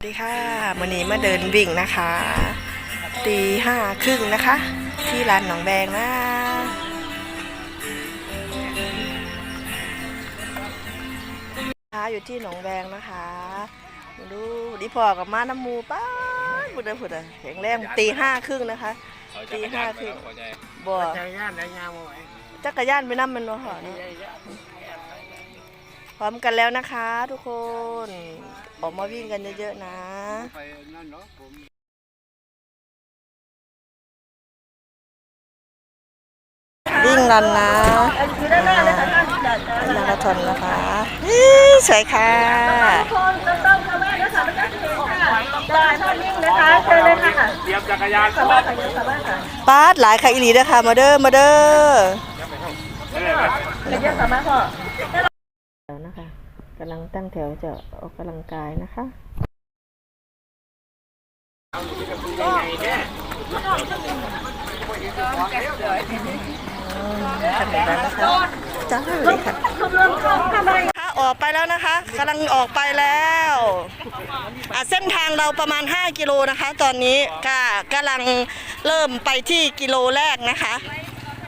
สวัสดีค่ะวันนี้มาเดินวิ่งนะคะตีห้าครึ่งนะคะ ที่ร้านหนองแบงนะค่ะอยู่ที่หนองแบงนะคะมาดูดีพอกับมาน้ำมูป้าดพุดเด้อพุดเด้อแข็งแรงตีห้าครึ่งนะคะตีห้าครึ่งบ่ใจย่านได้ยามเอาไว้จักรยานไปนั่มันเนาะค่ะเนาะ พร้อมกันแล้วนะคะ ทุกคน ออกมาวิ่งกันเยอะๆนะไปนั่นนะวิ่งรันนะมาราธอนนะคะสวยค่ะนะคะเชิญเลยค่ะเตรียมจักรยานปาดหลายค่ะอีหลีเดอค่ะมาเด้อมาเด้อำลังตั้งแถวจะออกกำลังกายนะคะทำแบบนั้นนะคะจ้าเลยค่ะออกไปแล้วนะคะกำลังออกไปแล้วอะเส้นทางเราประมาณ 5 กิโลนะคะ ตอนนี้ก็กำลังเริ่มไปที่กิโลแรกนะคะ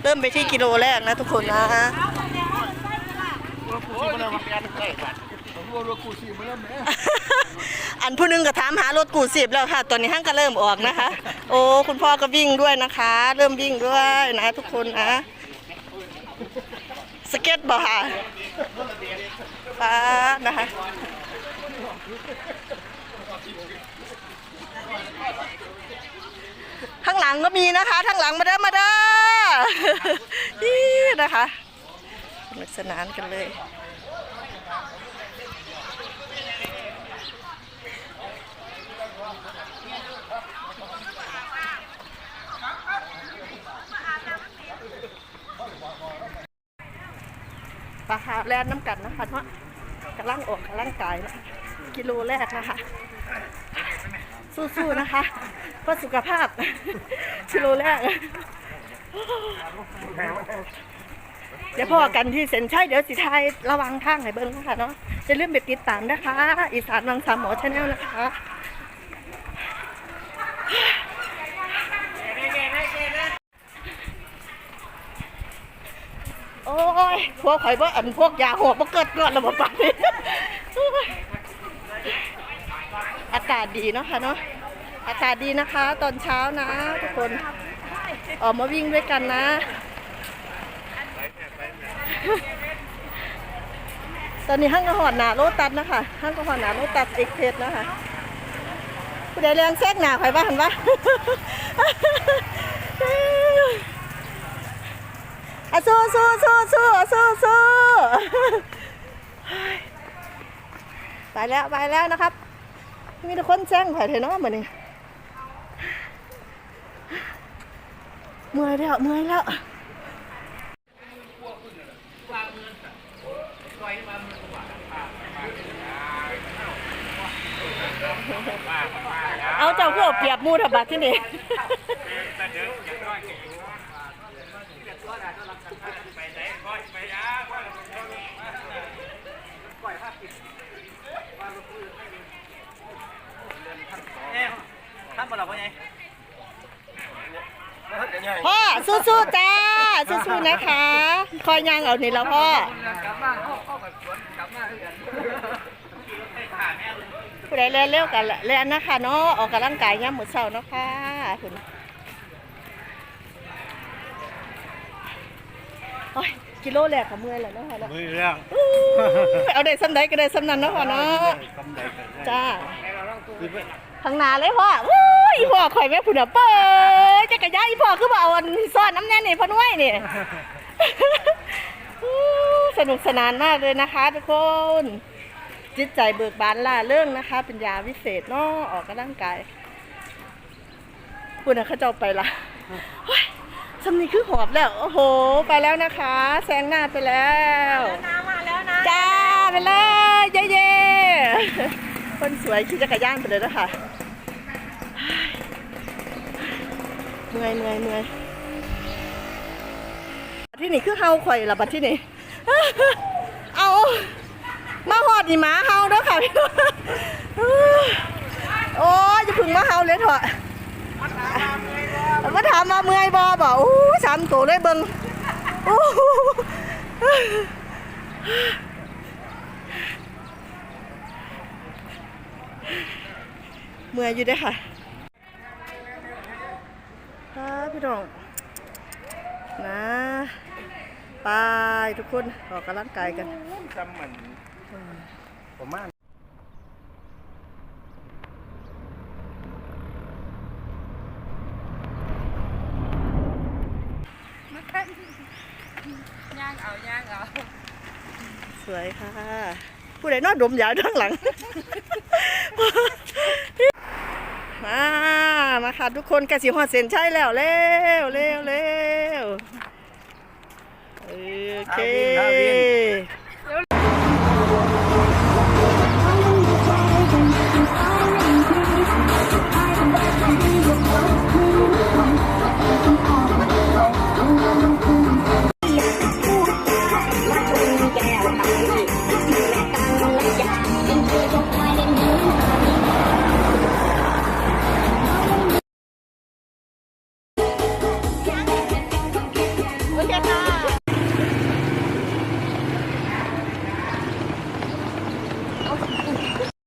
เริ่มไปที่กิโลแรกนะทุกคนนะ อันผู้หนึงก็ถามหารถกูสิบแล้วค่ะ ตอนนี้ห้างก็เริ่มออกนะคะ โอ้คุณพ่อก็วิ่งด้วยนะคะ เริ่มวิ่งด้วยนะทุกคนนะ สเก็ตบอค่ะป้านะคะข้างหลังก็มีนะคะข้างหลังมาเด้อมาเด้อ นี่นะคะสนุกสนานกันเลย ปลาคาแลนน้ำกันนะคะเนาะกำลังออกกำลังกายนะกิโลแรกนะคะ สู้ๆนะคะเพื่อสุขภาพกิโลแรก เดี๋ยวพอกันที่เซ็นใช่เดี๋ยวสิไทยระวังทางให้เบิ้งนะคะเนาะจะเริ่าลืมไปติดตามนะคะ อีสานวังสามหมอชาแนลนะคะ อ้ยพวกข่อยบ่อันพวกยาหัวบ่เกิดก่อนระบบปากนี่โอ้ยอากาศดีเนาะค่ะเนาะอากาศดีนะคะ ตอนเช้านะ ทุกคนออกมาวิ่งด้วยกันนะ ตอนนี้ห้างกระหอดหนาโลตัสนะคะห้างกระหอดหนาโลตัสเอกเพชรนะคะผู้ใดแรงแทรกหนาข่อยบ้านวะ อะสู้สู้สู้สู้สู้สู้ไปแล้วไปแล้วนะครับ มีแต่คนแจ้งข่อยเถอะเนาะเหมือนนี้เมื่อยแล้วเมื่อยแล้วเอาเจ้าพวกเปียบมูถบัดที่นี่ ท่านบอกเราว่าไงพ่อสู้ๆจ้าสู้ๆนะคะ คอยยางเอานี่แล้วพ่อ กลับมาเข้าเข้ากับสวนกลับมาเรื่อผู้ใดเล่นเร็วกันเล่นนะคะเนาะออกกำลังกายย่ามหมดเสาร์เนาะค่ะคุณโอ้ย กิโลแรกกับเมื่อยแล้วเนาะค่ะเนาะมือเรื่องอู้ยเอาได้ซ้ำใดก็ได้ซ้ำนั้นเนาะค่ะเนาะกำไรกันจ้าคือไปทางหนาเลยพ่อวู้ยอีพ่อข่อยแม่ผุนอะเปิดจักรยานอีพ่อคือบ่เอาอันซ่อนน้ำแน่นี่พ่อน้วยนี่ อู้สนุกสนานมากเลยนะคะ ทุกคน จิตใจเบิกบานล่าเรื่องนะคะ เป็นยาวิเศษเนาะออกกำลังกายคุณน่ะเขาเจ้าไปละเฮ้ย สำนีคือหอบแล้ว โอ้โห ไปแล้วนะคะ แซงหน้าไปแล้วน้ำมาแล้วนะจ้าไปเลยเย้เย้คนสวยขี่จักรยานไปเลยนะคะเมื่อยเมื่อยเมื่อยที่นี่คือเฮาข่อยละบัดที่นี่ เอามาหอดนี่หมาเฮาเด้อค่ะพี่น้องมาเฮาเลยเถอะ มา ถามมาเมื่อยบ่บ่อู้สามตัวเลยเบิ่งอู้เมื่อยอยู่เด้อค่ะครับพี่น้อง นะไปทุกคนออกกำลังกายกันจำเหมือนผมมาก ย่างเอาย่างเอา สวยค่ะ ผู้ใดนอนดมยาด้านหลัง มามาค่ะทุกคนกสิฮอดเส้นชัยแล้วเร็วเร็วเร็วโอเค